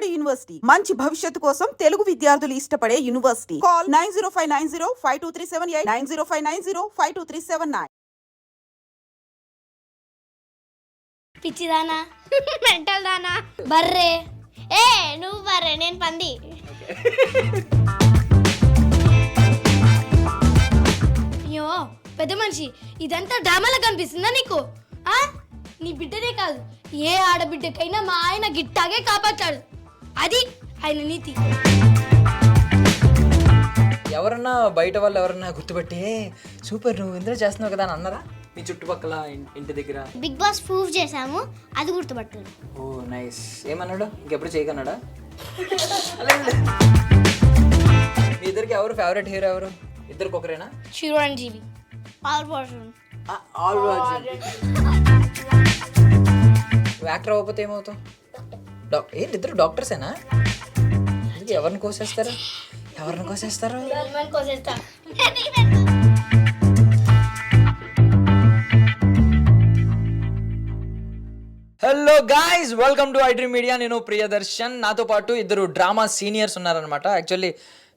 బాలబడి యూనివర్సిటీ. మంచి భవిష్యత్తు కోసం తెలుగు విద్యార్థులు ఇష్టపడే university. Call nine zero five nine zero five two three seven eight nine zero five nine zero five two three seven nine. పిచ్చిదానా. Mental దానా. బర్రే. ఏ నువ్వు బర్రే నేను పంది. అయ్యో పెద్ద మనిషి ఇదంతా డ్రామాలో కనిపిస్తుందా నీకు? ఆ? నీ బిడ్డనే కాదు ఏ ఆడబిడ్డకైనా మా ఆయన గిట్టాగే కాపాడతాడు. అది ఆయన నీతి. ఎవరన్నా బయట వాళ్ళు ఎవరన్నా గుర్తుపెట్టి "ఏ, సూపర్ నువ్వు ఇందులో చేస్తున్నావు కదా అని అన్నారా? మీ చుట్టుపక్కల ఇన్- ఇంటి దగ్గర? బిగ్ బాస్ ప్రూఫ్ చేసాము అది గుర్తుపట్టారు ఓ నైస్. ఏమన్నాడు? ఇంకెప్పుడు చేయకన్నాడా మీ ఇద్దరికి ఎవరు ఫేవరెట్ హీరో ఎవరు? ఇద్దరికి ఒకరేనా? Chiranjeevi. All person all actor అవ్వకపోతే ఏమవుతావు? డాక్ ఏంటి ఇద్దరు డాక్టర్సేనా? ఎవరిని కోసేస్తారు? ఎవరిని కోసేస్తారు? కోసేస్తా? Hello guys welcome to iDream media నేను ప్రియదర్శన్. నాతో పాటు ఇద్దరు డ్రామా సీనియర్స్ ఉన్నారనమాట యాక్చువల్లీ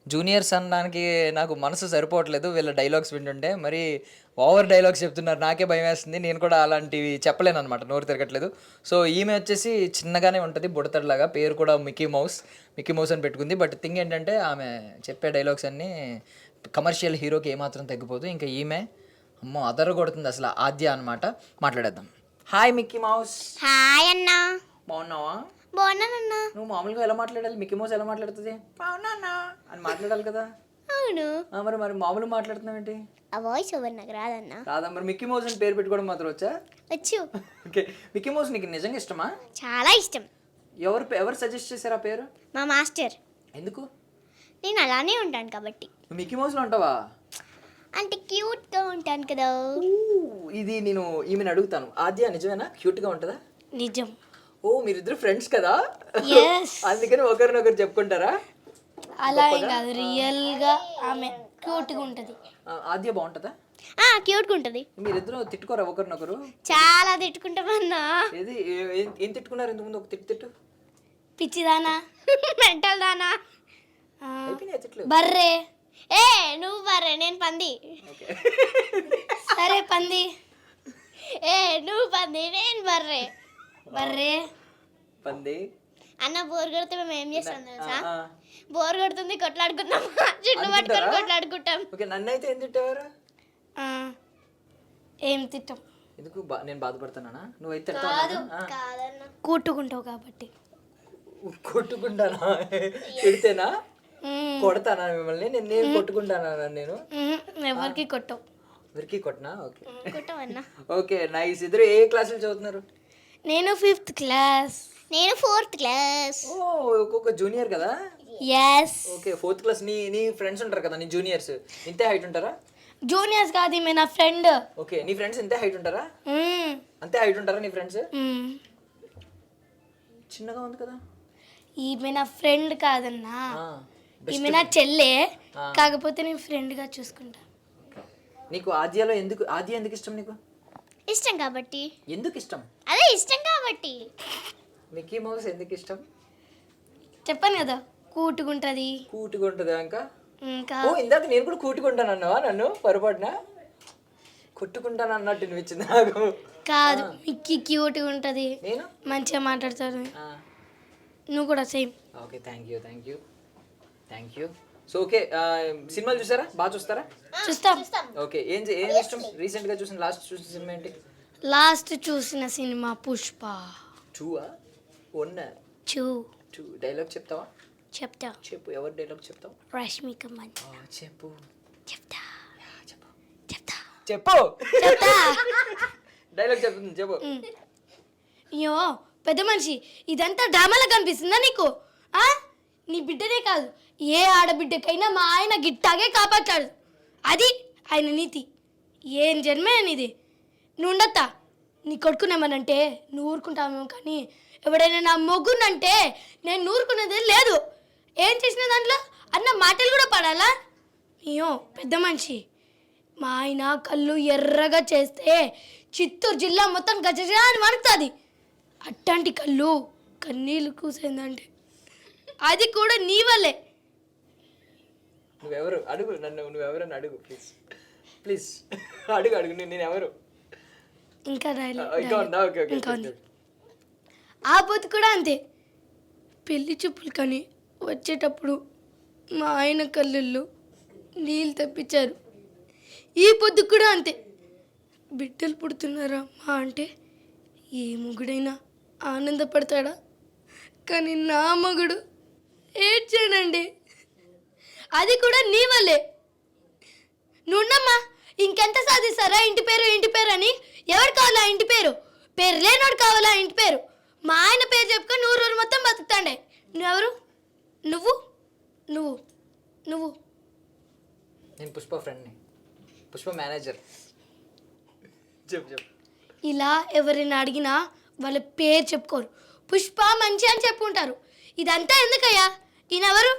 జూనియర్స్ అనడానికి నాకు మనసు సరిపోవట్లేదు. వీళ్ళ డైలాగ్స్ వింటుంటే మరి ఓవర్ డైలాగ్స్ చెప్తున్నారు. నాకే భయం వేస్తుంది. నేను కూడా అలాంటివి చెప్పలేను అనమాట నోరు తిరగట్లేదు. సో ఈమె వచ్చేసి చిన్నగానే ఉంటుంది. బుడతడిలాగా. పేరు కూడా మిక్కీ మౌస్. మిక్కీ మౌస్ అని పెట్టుకుంది. బట్ థింగ్ ఏంటంటే ఆమె చెప్పే డైలాగ్స్ అన్నీ కమర్షియల్ హీరోకి ఏమాత్రం తగ్గిపోదు. ఇంకా ఈమె అమ్మో అదర కొడుతుంది అసలు ఆద్య అనమాట మాట్లాడేద్దాం. హాయ్ మిక్కీ మౌస్ హాయ్ అన్నా. బాగున్నావా? బాగున్నానన్నా నువ్వు మామూలుగా ఎలా మాట్లాడాలి? మిక్కీ మౌస్ ఎలా మాట్లాడుతుంది? బాగున్నానా? అని మాట్లాడాలి కదా. అవును. ఆ, మరి మరి మామూలు మాట్లాడుతున్నావు ఏంటి? ఆ వాయిస్ ఓవర్ నాకు రాదన్నా. రాదా మరి మిక్కీ మౌస్ అని పేరు పెట్టుకోవడం మాత్రం వచ్చా? వచ్చు. ఓకే. మిక్కీ మౌస్ నీకు నిజంగా ఇష్టమా? చాలా ఇష్టం. ఎవరు ఎవరు సజెస్ట్ చేశారు ఆ పేరు? మా మాస్టర్. ఎందుకు? నేను అలానే ఉంటాను కాబట్టి. నువ్వు మిక్కీ మౌస్లో ఉంటావా? అంటే క్యూట్గా ఉంటాను కదా. ఊ, ఇది నేను ఈమెను అడుగుతాను. ఆద్య నిజమేనా? క్యూట్గా ఉంటుందా? నిజం. ఓ మీరిద్దరు ఫ్రెండ్స్ కదా. అందుకని ఒకరినొకరు చెప్పుకుంటారా? అలా ఏం కాదు రియల్గా ఆమె క్యూట్గా ఉంటుంది. ఆ, ఆద్య బాగుంటుందా? క్యూట్గా ఉంటుంది. మీరిద్దరు తిట్టుకోరా ఒకరినొకరు? చాలా తిట్టుకుంటామన్నా. ఏది ఏ- తిట్టుకున్నారు ఇంతకుముందు ఒక తిట్టు తిట్టు. పిచ్చిదానా? మెంటల్ దానా? ఆ, బర్రే. ఏ నువ్వు బర్రే నేను పంది. సరే పంది. ఏ నువ్వు పంది నేను బర్రే. బర్రే. పంది. అన్న బోర్ కొడితే మేము ఏం చేస్తాం తెలుసా? బోర్ కొడుతుంది కొట్లాడుకుంటాం చుట్టూ పట్టుకొని? కొట్లాడుకుంటాం. ఓకే నన్ను అయితే ఏం తిట్టేవారు? ఏం తిట్టాం. ఎందుకు? నేను బాధపడుతున్నానా? నువ్వు అయితే కూట్టుకుంటావు కాబట్టి. కొట్టుకుంటానా? తిడితేనా. కొడతానా మిమ్మల్ని? నేను నేను కొట్టుకుంటానా నేను. ఎవరికి కొట్టవు ఎవరికి కొట్టనా? ఓకే. కొట్టవన్నా ఓకే నైస్. ఇద్దరు ఏ క్లాసులు చదువుతున్నారు? నేను ఫిఫ్త్ క్లాస్. నేను ఫోర్త్ క్లాస్. ఓ ఒక్కొక్క జూనియర్ కదా? Yes okay fourth class. నీ నీ ఫ్రెండ్స్ ఉంటారు కదా నీ జూనియర్స్? ఇంతే హైట్ ఉంటారా? జూనియర్స్ కాదు ఈమె నా ఫ్రెండ్. ఓకే నీ ఫ్రెండ్స్ ఇంతే హైట్ ఉంటారా? అంతే హైట్ ఉంటారా నీ ఫ్రెండ్స్? చిన్నగా ఉంది కదా. ఈమె నా ఫ్రెండ్ కాదన్నా. ఆ, ఈమె నా చెల్లె. కాకపోతే నేను ఫ్రెండ్గా చూసుకుంటా. నీకు ఆద్యలో ఎందుకు ఆద్య ఎందుకు ఇష్టం నీకు? ఇష్టం కాబట్టి. ఎందుకు ఇష్టం? అదే ఇష్టం కాబట్టి. మిక్కీ మౌస్ ఎందుకు ఇష్టం? చెప్పాను కదా కూటుకుంటుంది కూటుగా ఉంటుందా ఇంకా? ఇంకా ఓ ఇందాక నేను కూడా కూటుకుంటాను అన్నావా నన్ను? పొరపాటున? కొట్టుకుంటాను అన్నట్టు అనిపించింది నాకు. కాదు మిక్కి క్యూట్గా ఉంటుంది నేను? మంచిగా మాట్లాడుతాడు నువ్వు కూడా same. Okay thank you thank you thank you so okay సినిమాలు చూసారా? బాగా చూస్తారా? చూస్తాం. ఓకే ఏం చే- ఏం ఇష్టం? రీసెంట్గా చూసిన లాస్ట్ చూసిన సినిమా ఏంటి? లాస్ట్ చూసిన సినిమా పుష్ప. టూవా వన్ చూ టూ డైలాగ్ చెప్తావా? చెప్తా. చెప్పు ఎవరు డైలాగ్ చెప్తావు? రష్మిక మంచి ఆ, చెప్పు. చెప్తా. యా, చెప్పు. చెప్తా. చెప్పు! చెప్తా. డైలాగ్ చెప్తుంది చెప్పు. అయ్యో పెద్ద మనిషి. ఇదంతా డ్రామాలో కనిపిస్తుందా నీకు? ఆ? నీ బిడ్డనే కాదు ఏ ఆడబిడ్డకైనా మా ఆయన గిట్టాగే కాపాడతాడు. అది ఆయన నీతి. ఏం జన్మే నీది? నువ్వు ఉండొత్తా నీ కొడుకునేమనంటే నువ్వు ఊరుకుంటావేమో కానీ ఎవడైనా నా మొగ్గునంటే నేను ఊరుకునేది లేదు. ఏం చేసిన దాంట్లో? అన్న మాటలు కూడా పడాలా? అయ్యో పెద్ద మనిషి. మా ఆయన కళ్ళు ఎర్రగా చేస్తే చిత్తూరు జిల్లా మొత్తం గజగా అని వణుకుతుంది. అట్లాంటి కళ్ళు కన్నీళ్ళు కూసేందంటే అది కూడా నీ వల్లే. నువ్వెవరు? అడుగు నన్ను నువ్వెవరని అడుగు ప్లీజ్ ప్లీజ్ అడుగు అడుగు నేను ఎవరు ఇంకా రాయలే ఇంకా ఉంది? ఆ పొద్దు కూడా అంతే. పెళ్ళి చూపులు కానీ వచ్చేటప్పుడు మా ఆయన కళ్ళల్లో నీళ్ళు తెప్పించారు. ఈ పొద్దు కూడా అంతే. బిడ్డలు పుడుతున్నారా మా అంటే ఏ మొగుడైనా ఆనందపడతాడా? కానీ నా మగుడు ఏడ్చాడండి. అది కూడా నీ వల్లే. నువ్వున్నమ్మా ఇంకెంత సాధిస్తారా ఇంటి పేరు ఇంటి పేరు అని? ఎవరు కావాలా ఇంటి పేరు? పేరు లేనోడు కావాలా ఇంటి పేరు? మా ఆయన పేరు చెప్పుకొని నూరు రోజులు మొత్తం బతుకుతాండే. నువ్వెవరు? నువ్వు? నువ్వు? నువ్వు? నేను పుష్ప ఫ్రెండ్ని. పుష్ప మేనేజర్. చెప్పు చెప్పు. ఇలా ఎవరైనా అడిగినా వాళ్ళ పేరు చెప్పుకోరు. పుష్ప మంచి అని చెప్పుకుంటారు. ఇదంతా ఎందుకయ్యా? ఈయనెవరు?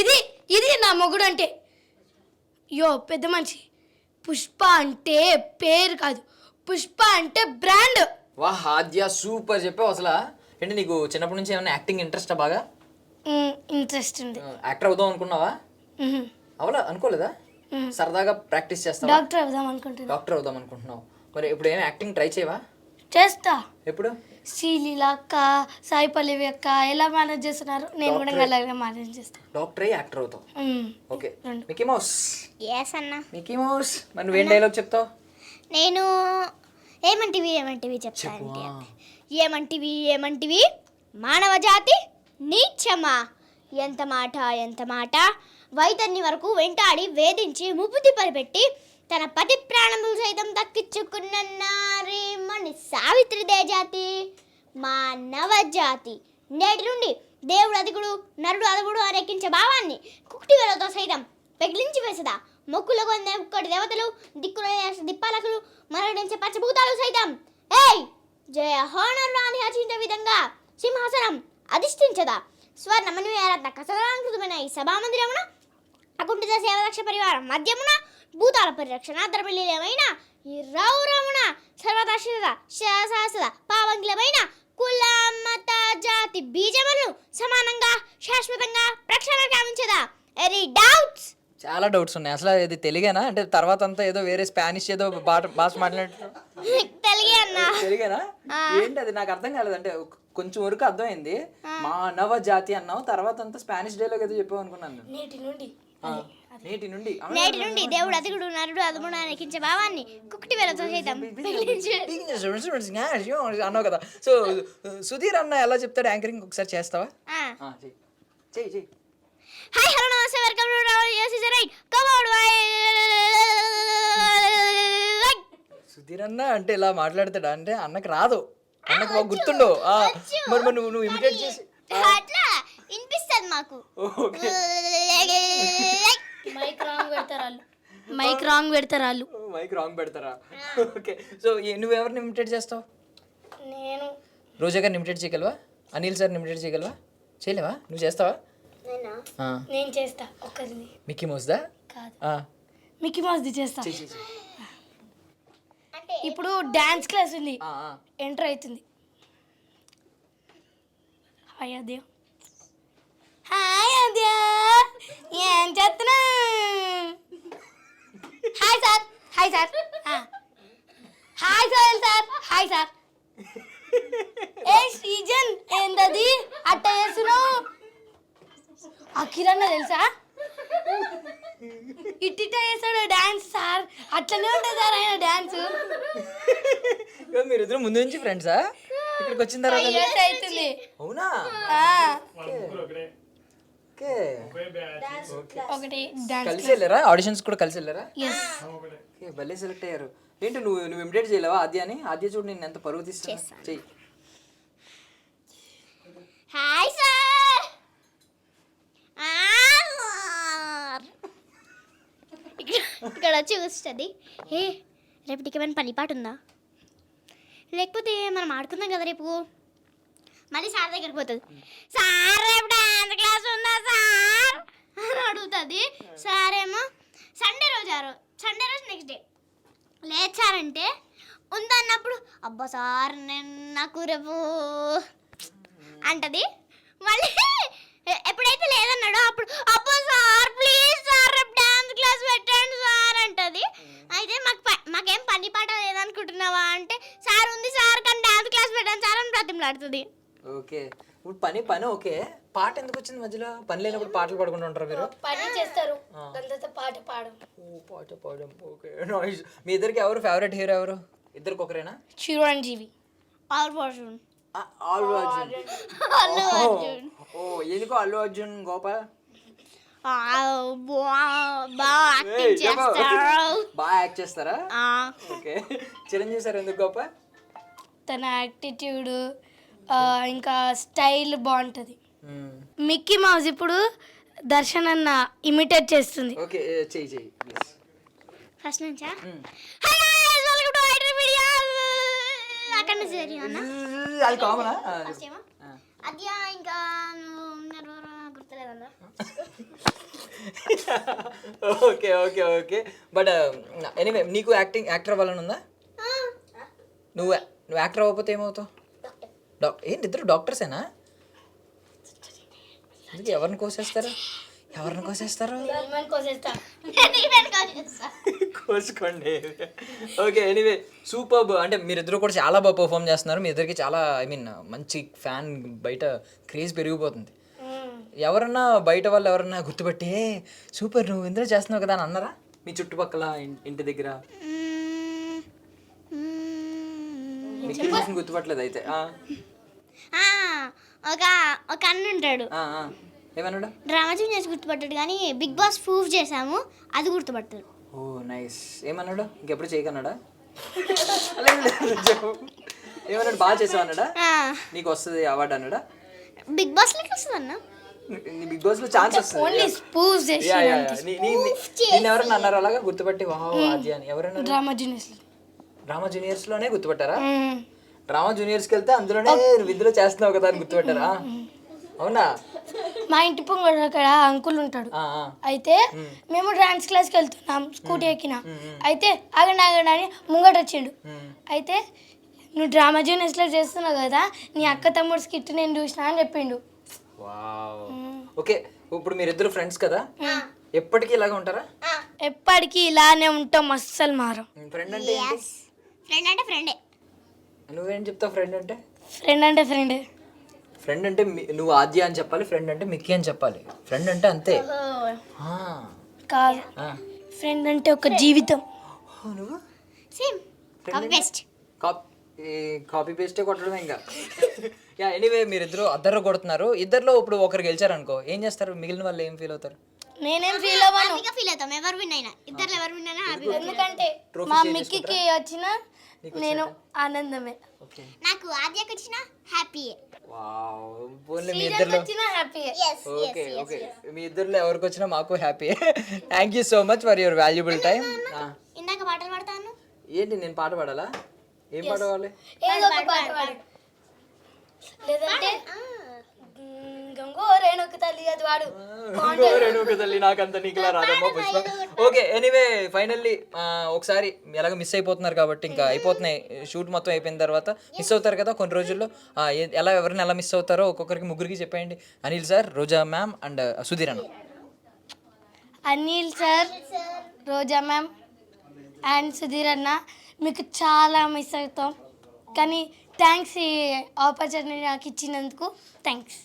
ఇది ఇది నా మొగుడు అంటే యో పెద్ద మనిషి. పుష్ప అంటే పేరు కాదు. పుష్ప అంటే బ్రాండ్. వా ఆద్య సూపర్ చెప్పావు అసలు. ఏంటి నీకు చిన్నప్పటి నుంచి ఏమైనా యాక్టింగ్ ఇంట్రెస్టా బాగా? ఇంట్రెస్ట్ ఉంది. యాక్టర్ అవుదాం అనుకున్నావా. అవలా అనుకోలేదా? సరదాగా ప్రాక్టీస్ చేస్తావా? డాక్టర్ అవుదాం అనుకుంటున్నా. డాక్టర్ అవుదాం అనుకుంటున్నావు. మరి ఇప్పుడు ఏమైనా యాక్టింగ్ ట్రై చేయవా? చేస్తా. ఎప్పుడు? శ్రీలీల అక్క సాయి పల్లవి అక్క ఎలా మేనేజ్ చేస్తున్నారు? నేను కూడా ఇంకా అలాగే మేనేజ్ చేస్తాను డాక్టర్ యాక్టర్ అవుతావు. ఓకే మికీ మౌస్ ఎస్ అన్న. మికీ మౌస్ మరి నువ్వేం డైలాగ్ చెప్తావు? నేను ఏమంటివి ఏమంటివి చెప్తానంటే ఏమంటివి ఏమంటివి? మానవ జాతి నీచమా? ఎంత మాట ఎంత మాట? వైతన్ని వరకు వెంటాడి వేధించి ముప్పుతి పరిపెట్టి తన పతి ప్రాణములు సైతం దక్కించుకున్న నారీమణి సావిత్రి జాతి మానవ జాతి నేటి నుండి దేవుడు అధికుడు నరుడు అదుగుడు అరెక్కించే భావాన్ని కుక్టి వేలతో సైతం పెగిలించి వేసదా. మొక్కులు కొందే ఒక్కటి దేవతలు దిక్కుల దిప్పాలకులు మరణించే పచ్చభూతాలు సైతం. ఏయ్! జయ హోనర్ అని హర్షించే విధంగా సింహాసనం అధిష్ఠించదా. స్వర్ణమణి కసరాంకృతమైన ఈ సభామందిరమున అకుంఠిత సేవలక్ష పరివారం మధ్యమున భూతాల పరిరక్షణ ద్రవ్యమైన ఈ రౌరమున సర్వదర్శన శాసన పావంగిలమైన కుల మత జాతి బీజములను సమానంగా శాశ్వతంగా ప్రక్షాళన కావించదా ఎనీ డౌట్స్ చాలా డౌట్స్ ఉన్నాయి. అసలు ఇది తెలుగేనా? అంటే తర్వాత అంతా ఏదో వేరే స్పానిష్ ఏదో బాట భాష మాట్లాడినట్టు. తెలుగే అన్న. తెలుగేనా? ఏంటి అది? నాకు అర్థం కాలేదు. అంటే కొంచెం వరకు అర్థమైంది. మానవ జాతి అన్నావు తర్వాత అంతా స్పానిష్ డైలాగ్ ఏదో చెప్పావు అనుకున్నాను నేను. నేటి నుండి నేటి నుండి? నేటి నుండి దేవుడు అతికుడు నరుడు అదుముడు అనికించే భావాన్ని కుక్టి వేలతో అన్నావు కదా సో సుధీర్ అన్న ఎలా చెప్తాడు యాంకరింగ్ ఒకసారి చేస్తావా hi hello namaste welcome to Rawal use is right come out why Sudheer అన్న అంటే ఇలా మాట్లాడతాడా అంటే అన్నకి రాదు అన్నకు బాగా గుర్తుండవు మరి మరి నువ్వు నువ్వు ఇమిటేట్ చేసి అట్లా వినిపిస్తుంది మాకు ఓకే మైక్ రాంగ్ పెడతారు వాళ్ళు? మైక్ రాంగ్ పెడతారు వాళ్ళు? మైక్ రాంగ్ పెడతారా? ఓకే. సో నువ్వు ఎవరిని ఇమిటేట్ చేస్తావు? నేను. రోజా గారిని ఇమిటేట్ చేయగలవా? అనిల్ సార్ని ఇమిటేట్ చేయగలవా? చేయలేవా? నువ్వు చేస్తావా? ఆ, నేను చేస్తా ఒక్కరిని. మిక్కీ మౌస్దా? కాదు. ఆ, మిక్కీ మౌస్ది చేస్తా. ఇప్పుడు డాన్స్ క్లాస్ ఉంది. ఆ, ఆ. ఎంటర్ అవుతుంది. హాయ్ అద్య హాయ్ అద్య ఏం చేస్తున్నా? Hi sir. Hi sir. Hi sir sir. Hi sir. ఏ సీజన్ ఏందది? అట్ట చేస్తున్నావు? కిరణ్ తెలుసా? ఇట్టిట చేస్తాడు డాన్స్ సార్. అట్లనే ఉంటుంది సార్ ఆయన డాన్స్. మీరిద్దరు ముందు నుంచి ఫ్రెండ్సా? ఇక్కడికి వచ్చిన తర్వాత అవునా? ఆ, ఓకే. ఒకటి డాన్స్ కలిసి వెళ్ళారా? ఆడిషన్స్ కూడా కలిసి వెళ్ళారా? ఓకే భలే సెలెక్ట్ అయ్యారు. ఏంటి నువ్వు నువ్వు ఇమిటేట్ చేయలేవా ఆద్య అని? ఆద్య చూడు నేను ఎంత పరువు తీస్తున్నా చెయ్యి. హాయ్ సార్ ఇక్కడ వచ్చి కూర్చుంది ఏ రేపటికి ఏమైనా పని పాటు ఉందా? లేకపోతే మనం ఆడుకుందాం కదా రేపు? మళ్ళీ సార్ దగ్గరికి పోతుంది. సార్ రేపు డాన్స్ క్లాస్ ఉందా సార్? అని అడుగుతుంది. సార్ ఏమో సండే రోజు ఆ రోజు సండే రోజు నెక్స్ట్ డే లేచారంటే ఉందన్నప్పుడు అబ్బా సార్ నేను నాకు రేపు అంటది. మళ్ళీ ఎప్పుడైతే లేదన్నాడో అప్పుడు అబ్బో సార్ ప్లీజ్ సార్ రేపు డాన్స్ క్లాస్ పెట్టండి సార్ అంటది. అయితే మాకు ప- మాకేం పని పాట లేదనుకుంటున్నావా అంటే సార్ ఉంది సార్ కానీ డాన్స్ క్లాస్ పెట్టండి సార్ అని బ్రతిమలాడుతుంది ఓకే. ఇప్పుడు పని పని ఓకే. పాట ఎందుకు వచ్చింది మధ్యలో? పని లేనప్పుడు పాటలు పాడుకుంటూ ఉంటారు మీరు? పని చేస్తారు. పాట పాడు ఓ పాట పాడడం. ఓకే. నైస్ మీ ఇద్దరికి ఎవరు ఫేవరెట్ హీరో ఎవరు? ఇద్దరికి ఒకరేనా? చిరంజీవి. ఆల్ పర్సన్ ఆ, అల్లు అర్జున్. అల్లు అర్జున్. ఓ ఎందుకో అల్లు అర్జున్ గోపాల్? ఆ, బా- బాగా యాక్ట్ చేస్తారా? ఆ, ఓకే. చిరంజీవి సార్ ఎందుకు గొప్ప తన యాటిట్యూడ్ ఇంకా స్టైల్ బాగుంటుంది. మిక్కీ మౌజ్ ఇప్పుడు దర్శన్ అన్న ఇమిటేట్ చేస్తుంది. ఓకే చెయ్యి చెయ్యి ప్లీజ్ ఫస్ట్ నుంచా. అక్కడ అది కామనా? అది ఇంకా గుర్తులేదన్నా? Okay okay okay. But anyway నీకు యాక్టింగ్ యాక్టర్ అవ్వాలని ఉందా? నువ్వు నువ్వు యాక్టర్ అవ్వకపోతే ఏమవుతావు? డాక్ ఏంటి ఇద్దరు డాక్టర్సేనా? ఎందుకు ఎవరిని కోసేస్తారు? ఎవరిని కోసేస్తారు? కోసుకోండి. ఓకే ఎనీవే సూపర్ అంటే మీరిద్దరు కూడా చాలా బాగా పర్ఫామ్ చేస్తున్నారు. మీ ఇద్దరికి చాలా ఐ మీన్ మంచి ఫ్యాన్ బయట క్రేజ్ పెరిగిపోతుంది. ఎవరన్నా బయట వాళ్ళు ఎవరన్నా గుర్తుపట్టి "ఏ, సూపర్ నువ్వు ఇందులో చేస్తున్నావు కదా అని అన్నారా? మీ చుట్టుపక్కల ఇంటి దగ్గర? మౌస్ని గుర్తుపట్టలేదు అయితే. ఆ, ఒక ఒక అన్న ఉంటాడు. ఏమన్నాడు? డ్రామా జూనియర్స్ గుర్తుపట్టాడు కానీ బిగ్ బాస్ ప్రూఫ్ చేసాము అది గుర్తుపట్టాడు ఓ నైస్. ఏమన్నాడు? ఇంకెప్పుడు చేయకన్నాడా. ఏమన్నాడు? బాగా చేసావు అన్నాడా? నీకు వస్తుంది అవార్డు అన్నాడా? బిగ్ బాస్ లెక్క వస్తుంది అన్న. నీ బిగ్ బాస్లో ఛాన్స్ వస్తుంది. ఓన్లీ స్పూస్ చేసి యా, యా, యా. నీ- నీ- నీ- నిన్ను ఎవరన్నా అన్నారు అలాగా? గుర్తుపట్టి వాహ్ ఆద్య అని ఎవరన్నా డ్రామా జూనియర్స్ డ్రామా జూనియర్స్లోనే గుర్తుపట్టారా? డ్రామా జూనియర్స్కి వెళ్తే అందులోనే విధులు చేస్తున్నావు కదా అని గుర్తుపట్టారా? అవునా? మా ఇంటి పొంగడు అక్కడ అంకుల్ ఉంటాడు. అయితే మేము డాన్స్ క్లాస్కి వెళ్తున్నాం స్కూటీ ఎక్కిన. అయితే ఆగండి ఆగండి అని ముంగట వచ్చిండు. అయితే నువ్వు డ్రామా జూనియర్స్లో చేస్తున్నావు కదా నీ అక్క తమ్ముడు స్కిట్ నేను చూసినా అని చెప్పిండు. వావ్. ఓకే ఇప్పుడు మీరిద్దరు ఫ్రెండ్స్ కదా? ఎప్పటికీ ఇలాగ ఉంటారా? ఎప్పటికీ ఇలానే ఉంటాం అస్సలు మారం. ఫ్రెండ్ అంటే ఏంటి? ఫ్రెండ్ అంటే ఫ్రెండే నువ్వేం చెప్తావు ఫ్రెండ్ అంటే? ఫ్రెండ్ అంటే ఫ్రెండ్ ఫ్రెండ్ అంటే మీ- నువ్వు ఆద్య అని చెప్పాలి ఫ్రెండ్ అంటే మిక్కీ అని చెప్పాలి. ఫ్రెండ్ అంటే అంతే. ఆ. కాదు. ఆ. ఫ్రెండ్ అంటే ఒక జీవితం. ఓ, నువ్వు? Same copy best copy copy పేస్టే కొట్టడమే ఇంకా. యా ఎనీవే మీరిద్దరు అద్దరు కొడుతున్నారు. ఇద్దరిలో ఇప్పుడు ఒకరు గెలిచారు అనుకో ఏం చేస్తారు? మిగిలిన వాళ్ళు ఏం ఫీల్ అవుతారు? నేనేం ఫీల్ అవ్వను. హ్యాపీగా ఫీల్ అవుతాం. ఎవరు విన్ అయినా. ఇద్దరు ఎవరు విన్ అయినా హ్యాపీ ఎందుకంటే మా మిక్కీకి వచ్చిన నేను ఆనందమే. ఓకే. నాకు ఆద్యకి వచ్చిన హ్యాపీ. వావ్ పోన్లే మీ ఇద్దరిలో వచ్చిన హ్యాపీ. Okay okay. మీ ఇద్దరిలో ఎవరికి వచ్చినా మాకు happy. Thank you so much for your valuable time ఇందాక పాటలు పాడతాను. ఏంటి నేను పాట పాడాలా? ఏం పాట పాడాలి? ఏదో ఒక పాట పాడు. లేదంటే గంగోరేణుకు తల్లి అది వాడు. రేణుక తల్లి నాకంత నీకులా రాదమ్మా పుష్ప. ఓకే ఎనీవే ఫైనల్లీ ఒకసారి ఎలాగ మిస్ అయిపోతున్నారు కాబట్టి ఇంకా అయిపోతున్నాయి. షూట్ మొత్తం అయిపోయిన తర్వాత మిస్ అవుతారు కదా కొన్ని రోజుల్లో. ఎలా ఎవరిని ఎలా మిస్ అవుతారో ఒక్కొక్కరికి ముగ్గురికి చెప్పేయండి. Anil sir Roja ma'am and Sudheer అన్న. Anil sir Roja ma'am and Sudheer అన్న మీకు చాలా మిస్ అవుతాం. కానీ థ్యాంక్స్ ఈ ఆపర్చునిటీ నాకు ఇచ్చినందుకు thanks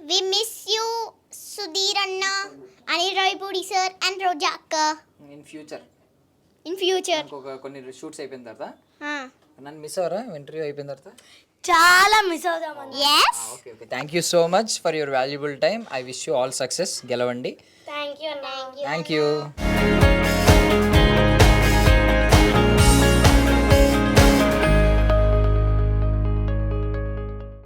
we miss you Sudheer అన్న అనిల్ రాయపూడి సార్ అండ్ రోజా అక్క ఇన్ ఫ్యూచర్ ఇన్ ఫ్యూచర్ ఇంకొక కొన్ని షూట్స్ అయిపోయిన తర్వాత. నన్ను మిస్ అవరా ఇంటర్వ్యూ అయిపోయిన తర్వాత? చాలా మిస్ అవుతాం yes okay okay thank you so much for your valuable time I wish you all success గెలవండి. Thank you అన్న. Thank you